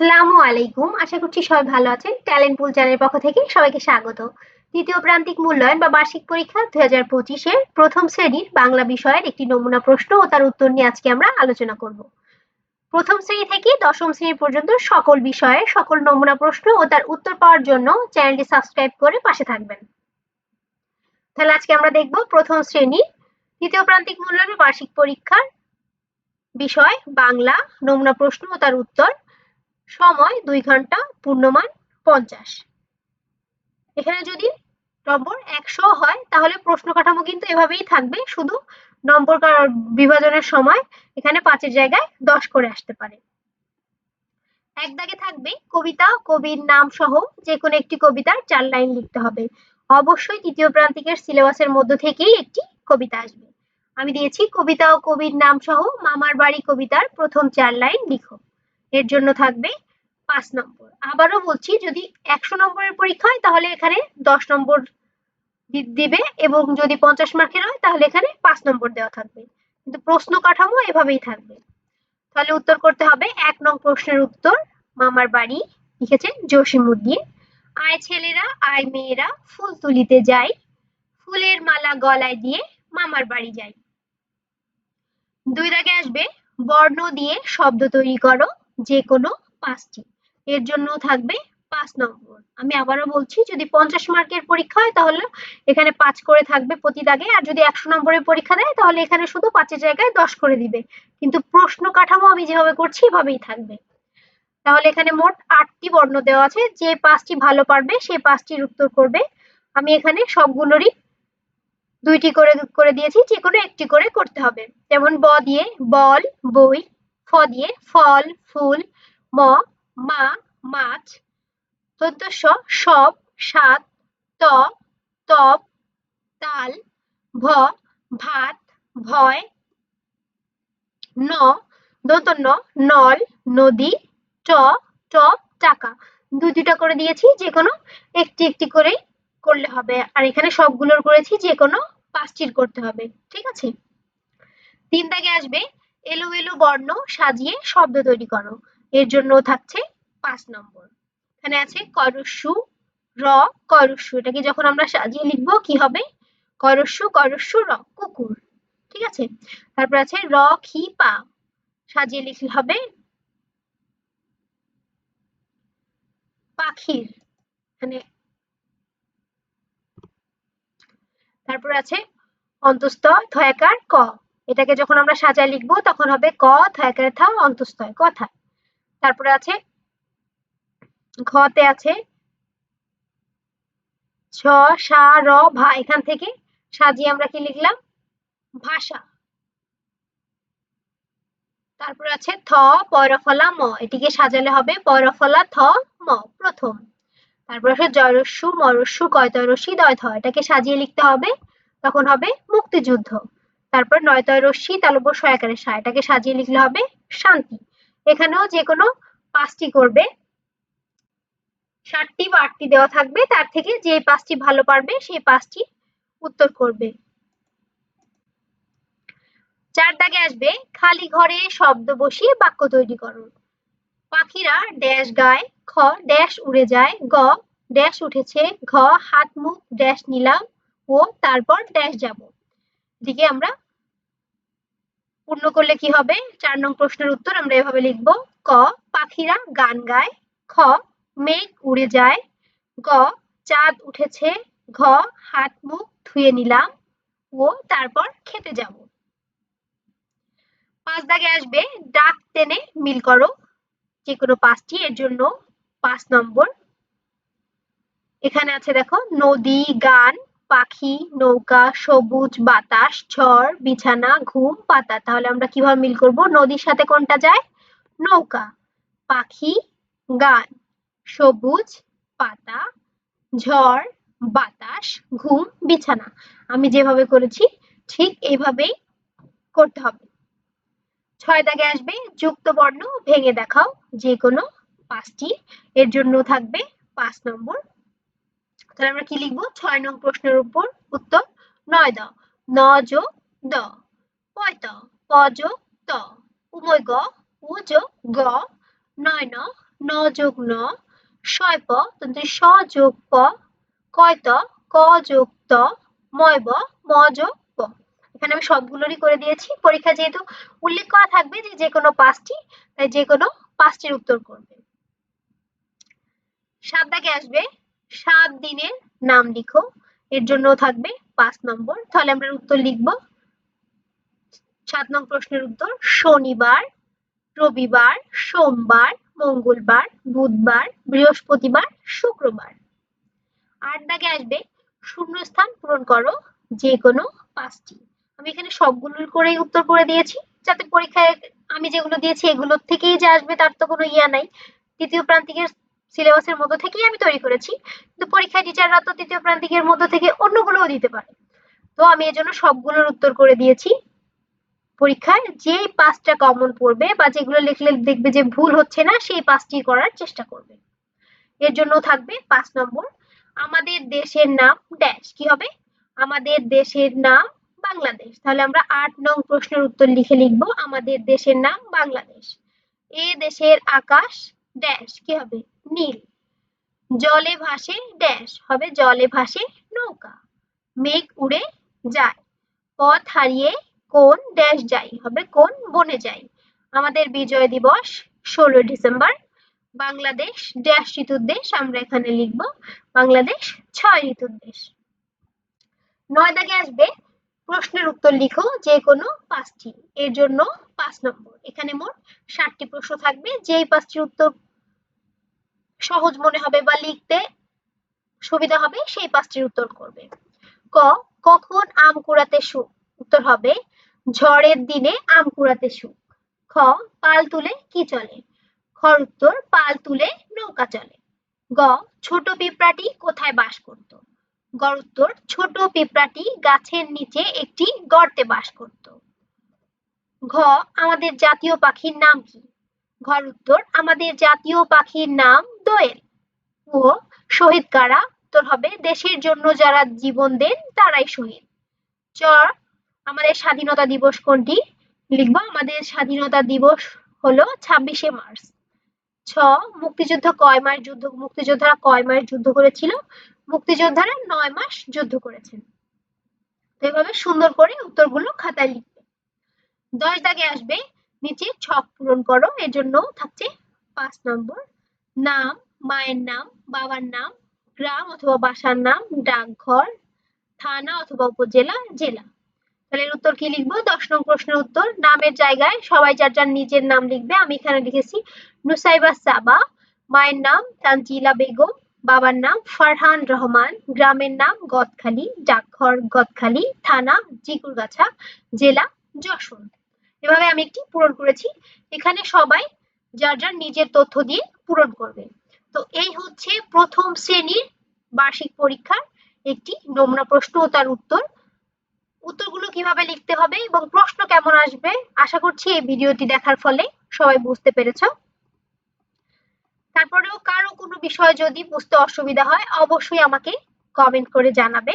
আসসালামু আলাইকুম। আশা করছি সবাই ভালো আছেন। ট্যালেন্ট পুল চ্যানেলের পক্ষ থেকে সবাইকে স্বাগত। তৃতীয় প্রান্তিক মূল্যায়ন বা বার্ষিক পরীক্ষা দুই হাজার পঁচিশের প্রথম শ্রেণির বাংলা বিষয়ের একটি নমুনা প্রশ্ন ও তার উত্তর নিয়ে আজকে আমরা আলোচনা করব। প্রথম শ্রেণি থেকে দশম শ্রেণি পর্যন্ত সকল বিষয়ে সকল নমুনা প্রশ্ন ও তার উত্তর পাওয়ার জন্য চ্যানেলটি সাবস্ক্রাইব করে পাশে থাকবেন। তাহলে আজকে আমরা দেখব প্রথম শ্রেণি তৃতীয় প্রান্তিক মূল্যায়ন বার্ষিক পরীক্ষার বিষয়, বাংলা, নমুনা প্রশ্ন ও তার উত্তর। সময় দুই ঘণ্টা পূর্ণমান পঞ্চাশ। এখানে যদি নম্বর একশো হয়, তাহলে প্রশ্ন কাঠামো কিন্তু এভাবেই থাকবে। শুধু নম্বর বিভাজনের সময় এখানে পাঁচের জায়গায় দশ করে আসতে পারে। এক দাগে থাকবে কবিতা, কবির নাম সহ যে কোনো একটি কবিতার চার লাইন লিখতে হবে। অবশ্যই তৃতীয় প্রান্তিকের সিলেবাসের মধ্য থেকেই একটি কবিতা আসবে। আমি দিয়েছি কবিতা ও কবির নাম সহ মামার বাড়ি কবিতার প্রথম চার লাইন লিখো। এর জন্য থাকবে পাঁচ নম্বর। আবারও বলছি, যদি একশো নম্বরের পরীক্ষা হয়, তাহলে এখানে দশ নম্বর দিবে এবং যদি পঞ্চাশ মার্কের হয়, তাহলে এখানে পাঁচ নম্বর দেওয়া থাকবে। কিন্তু প্রশ্ন কাঠামো এভাবেই থাকবে। তাহলে উত্তর করতে হবে, এক নং প্রশ্নের উত্তর মামার বাড়ি লিখেছেন জসিমুদ্দিন আয় ছেলেরা, আয় মেয়েরা, ফুল তুলিতে যাই, ফুলের মালা গলায় দিয়ে মামার বাড়ি যাই। দুই দাগে আসবে, বর্ণ দিয়ে শব্দ তৈরি করো যে কোনো পাঁচটি। এর জন্য থাকবে পাঁচ নম্বর। আমি আবারও বলছি, যদি পঞ্চাশ মার্কের পরীক্ষা হয়, তাহলে এখানে পাঁচ করে থাকবে প্রতি দাগে। আর যদি একশো নম্বরের পরীক্ষা দেয়, তাহলে এখানে শুধু পাঁচের জায়গায় দশ করে দিবে। কিন্তু প্রশ্ন কাঠামো আমি যেভাবে করছি, এভাবেই থাকবে। তাহলে এখানে মোট আটটি বর্ণ দেওয়া আছে। যে পাঁচটি ভালো পারবে সেই পাঁচটির উত্তর করবে। আমি এখানে সবগুলোরই দুইটি করে করে দিয়েছি। যে কোনো একটি করে করতে হবে। যেমন ব দিয়ে বল, বই ফ দিয়ে ফল, ফুল ম মা, মাছ, চোদ্দশ, সব, সাত ত তপ তাল, ভ, ভাত, ভয়, ন দন্তন্য নল, নদী, ট, টপ টাকা দু দুটা করে দিয়েছি যে কোনো একটি একটি করে করলে হবে। আর এখানে সবগুলোর করেছি যে কোনো পাঁচটির করতে হবে। ঠিক আছে? তিন দাগে আসবে? এলো এলো বর্ণ সাজিয়ে শব্দ তৈরি করো। এর জন্য থাকছে পাঁচ নম্বর। এখানে আছে করস্যু র করস্যু এটাকে যখন আমরা সাজিয়ে লিখব, কি হবে? করস্যু করস্যু র, কুকুর। ঠিক আছে? তারপর আছে র, খি, পা। সাজিয়ে লিখলে হবে পাখির। মানে তারপর আছে অন্তস্থ, থয়াকার, ক। এটাকে যখন আমরা সাজায় লিখব, তখন হবে ক থয়াকারে থা, অন্তস্থ কথা। তারপরে আছে, ঘতে আছে, ছ, সা, র, ভা, এখান থেকে সাজিয়ে আমরা কি লিখলাম? ভাষা। তারপরে আছে থ পরফলা ম, এটিকে সাজালে হবে পরফলা থ, ম, প্রথম। তারপর আছে জয়রস্যু, মরস্যু কয়তরস্যি দয় থ এটাকে সাজিয়ে লিখতে হবে, তখন হবে মুক্তিযুদ্ধ। তারপর নয়তয় রশ্মি, তালব্য, সয়াকারে সা এটাকে সাজিয়ে লিখলে হবে শান্তি। এখানেও যে কোনো পাঁচটি করবে ষাটটি বা আটটি দেওয়া থাকবে, তার থেকে যে পাঁচটি ভালো পারবে, সেই পাঁচটি উত্তর করবে। চার দাগে আসবে, খালি ঘরে শব্দ বসিয়ে বাক্য তৈরি করো। পাখিরা ড্যাশ গায়, খ, ড্যাশ উড়ে যায়, গ, ড্যাশ উঠেছে, ঘ, হাত, মুখ, ড্যাশ নিলাম, ও, তারপর ড্যাশ যাব। দিকে আমরা পূর্ণ করলে কি হবে? চার নং প্রশ্নের উত্তর আমরা এভাবে লিখব। ক, পাখিরা গান গায়। খ, মেঘ উড়ে যায়। গ, চাঁদ উঠেছে। ঘ, হাত মুখ ধুয়ে নিলাম ও তারপর খেতে যাব। পাঁচ দাগে আসবে, ডাক টেনে মিল করো। যে কোনো পাঁচটি, এর জন্য পাঁচ নম্বর। এখানে আছে দেখো, নদী, গান পাখি, নৌকা, সবুজ বাতাস, ঝড়, বিছানা, ঘুম, পাতা। তাহলে আমরা কীভাবে মিল করব? নদীর সাথে কোনটা যায়? নৌকা, পাখি গান সবুজ পাতা, ঝড়, বাতাস, ঘুম, বিছানা। আমি যেভাবে করেছি, ঠিক এইভাবেই করতে হবে। ছয় দাগে আসবে, যুক্ত বর্ণ ভেঙে দেখাও যে কোনো পাঁচটি। এর জন্য থাকবে পাঁচ নম্বর তাহলে আমরা কি লিখব? ছয় নং প্রশ্নের উপর উত্তর নয় দ। ন যোগ দ। পয়ত প যোগ ত। উময় গ, উ যোগ গ। নয় ন ন যোগ ন। শয় প, তন্ত্রে স যোগ প। কয় ত, ক যোগ ত। ময় ব, ম যোগ প। এখানে আমি সবগুলোরই করে দিয়েছি। পরীক্ষা যেহেতু উল্লেখ করা থাকবে যে যে কোনো পাঁচটি, তাই যে কোনো পাঁচটির উত্তর করবে। সাত দাগে আসবে? সাত দিনের নাম লিখো। এর জন্য থাকবে পাঁচ নম্বর। তাহলে আমরা উত্তর লিখব। সাত নং প্রশ্নের উত্তর, শনিবার, রবিবার, সোমবার, মঙ্গলবার, বুধবার, বৃহস্পতিবার, শুক্রবার। আট দাগে আসবে, শূন্যস্থান পূরণ করো যে কোনো পাঁচটি। আমি এখানে সবগুলোর করেই উত্তর করে দিয়েছি। যাতে পরীক্ষায় আমি যেগুলো দিয়েছি, এগুলোর থেকেই যে আসবে তার তো কোনো ইয়া নাই। তৃতীয় প্রান্তিকের সিলেবাসের মধ্য থেকেই আমি তৈরি করেছি। কিন্তু পরীক্ষায় টিচাররা তো তৃতীয় প্রান্তিকের মধ্য থেকে অন্যগুলোও দিতে পারে। তো আমি এজন্য সবগুলোর উত্তর করে দিয়েছি। পরীক্ষায় যে পাঁচটা কমন পড়বে বা যেগুলো লিখলে দেখবে যে ভুল হচ্ছে না, সেই পাঁচটি করার চেষ্টা করবে। এর জন্য থাকবে পাঁচ নম্বর, আমাদের দেশের নাম ড্যাশ কি হবে? আমাদের দেশের নাম বাংলাদেশ। তাহলে আমরা আট নং প্রশ্নের উত্তর লিখে লিখব, আমাদের দেশের নাম বাংলাদেশ। এ দেশের আকাশ ড্যাশ, কি হবে? নীল। জলে ভাসে ড্যাশ, হবে জলে ভাসে নৌকা। মেঘ উড়ে যায়। পথ হারিয়ে কোন ড্যাশ যাই, হবে কোন বনে যাই? আমাদের বিজয় দিবস, ষোলো ডিসেম্বর। বাংলাদেশ ড্যাশ ঋতুর দেশ আমরা এখানে লিখব বাংলাদেশ ছয় ঋতুর দেশ নয় দাগে আসবে প্রশ্নের উত্তর লিখো যে কোনো পাঁচটি। এর জন্য পাঁচ নম্বর। এখানে মোট ষাটটি প্রশ্ন থাকবে। যেই পাঁচটির উত্তর সহজ মনে হবে বা লিখতে সুবিধা হবে, সেই পাঁচটির উত্তর করবে। ক, কখন আম কুড়াতে সুখ উত্তর হবে, ঝড়ের দিনে আম কুড়াতে সুখ। খ, পাল তুলে কি চলে? খর উত্তর, পাল তুলে নৌকা চলে। গ, ছোট পিঁপড়াটি কোথায় বাস করত? গড় উত্তর, ছোট পিঁপড়াটি গাছের নিচে একটি গর্তে বাস করত। ঘ, আমাদের জাতীয় পাখির নাম কি? ঘর উত্তর, আমাদের জাতীয় পাখির নাম দোয়েল। ও শহীদ কারা? উত্তর হবে, দেশের জন্য যারা জীবন দেন, তারাই শহীদ। চ, আমাদের স্বাধীনতা দিবস কোনটি? লিখব, আমাদের স্বাধীনতা দিবস হলো ছাব্বিশে মার্চ। ছ, মুক্তিযুদ্ধ কয় মাস যুদ্ধ, মুক্তিযোদ্ধারা কয় মাস যুদ্ধ করেছিল? মুক্তিযোদ্ধারা নয় মাস যুদ্ধ করেছেন। তো এভাবে সুন্দর করে উত্তরগুলো খাতায় লিখবে। দশ দাগে আসবে নিচে ছক পূরণ করো এর জন্য থাকছে পাঁচ নম্বর। নাম, মায়ের নাম, বাবার নাম, গ্রাম অথবা বাসার নাম, ডাকঘর, থানা অথবা উপজেলা, জেলা। তাহলে এর উত্তর কি লিখব? দশ নং প্রশ্নের উত্তর। নামের জায়গায় সবাই যার যার নিজের নাম লিখবে, আমি এখানে লিখেছি নুসাইবা সাবা, মায়ের নাম তানজিলা বেগম, বাবার নাম ফারহান রহমান, গ্রামের নাম গদখালি, ডাকঘর গদখালি, থানা জিকুরগাছা, জেলা যশোর। এভাবে আমি একটি পূরণ করেছি। এখানে সবাই যার যার নিজের তথ্য দিয়ে পূরণ করবে। তো এই হচ্ছে প্রথম শ্রেণির বার্ষিক পরীক্ষার একটি নমুনা প্রশ্ন ও তার উত্তর। উত্তরগুলো কীভাবে লিখতে হবে এবং প্রশ্ন কেমন আসবে, আশা করছি এই ভিডিওটি দেখার ফলে সবাই বুঝতে পেরেছ। তারপরেও কারও কোনো বিষয় যদি বুঝতে অসুবিধা হয়, অবশ্যই আমাকে কমেন্ট করে জানাবে।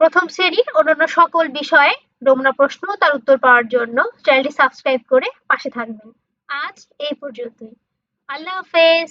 প্রথম শ্রেণির অন্যান্য সকল বিষয়ে নমুনা প্রশ্ন তার উত্তর পাওয়ার জন্য চ্যানেলটি সাবস্ক্রাইব করে পাশে থাকবেন। আজ এই পর্যন্তই। আল্লাহ হাফেজ।